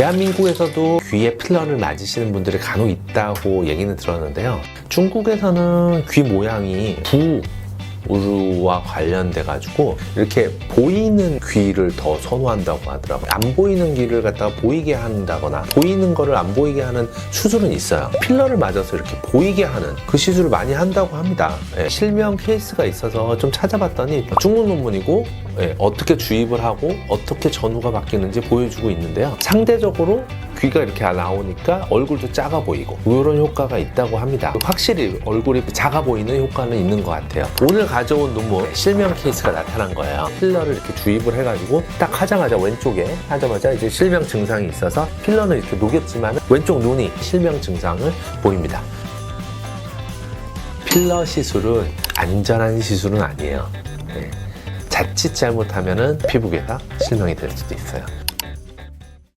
대한민국에서도 귀에 필러를 맞으시는 분들이 간혹 있다고 얘기는 들었는데요. 중국에서는 귀 모양이 부 우루와 관련돼 가지고 이렇게 보이는 귀를 더 선호한다고 하더라고요. 안 보이는 귀를 갖다가 보이게 한다거나 보이는 거를 안 보이게 하는 수술은 있어요. 필러를 맞아서 이렇게 보이게 하는 그 시술을 많이 한다고 합니다. 예, 실명 케이스가 있어서 좀 찾아봤더니 중국 논문이고 예, 어떻게 주입을 하고 어떻게 전후가 바뀌는지 보여주고 있는데요. 상대적으로 귀가 이렇게 나오니까 얼굴도 작아 보이고 이런 효과가 있다고 합니다. 확실히 얼굴이 작아 보이는 효과는 있는 것 같아요. 오늘 가져온 논문 실명 케이스가 나타난 거예요. 필러를 이렇게 주입을 해가지고 딱 하자마자 왼쪽에 하자마자 이제 실명 증상이 있어서 필러는 이렇게 녹였지만 왼쪽 눈이 실명 증상을 보입니다. 필러 시술은 안전한 시술은 아니에요. 네. 자칫 잘못하면 피부계가 실명이 될 수도 있어요.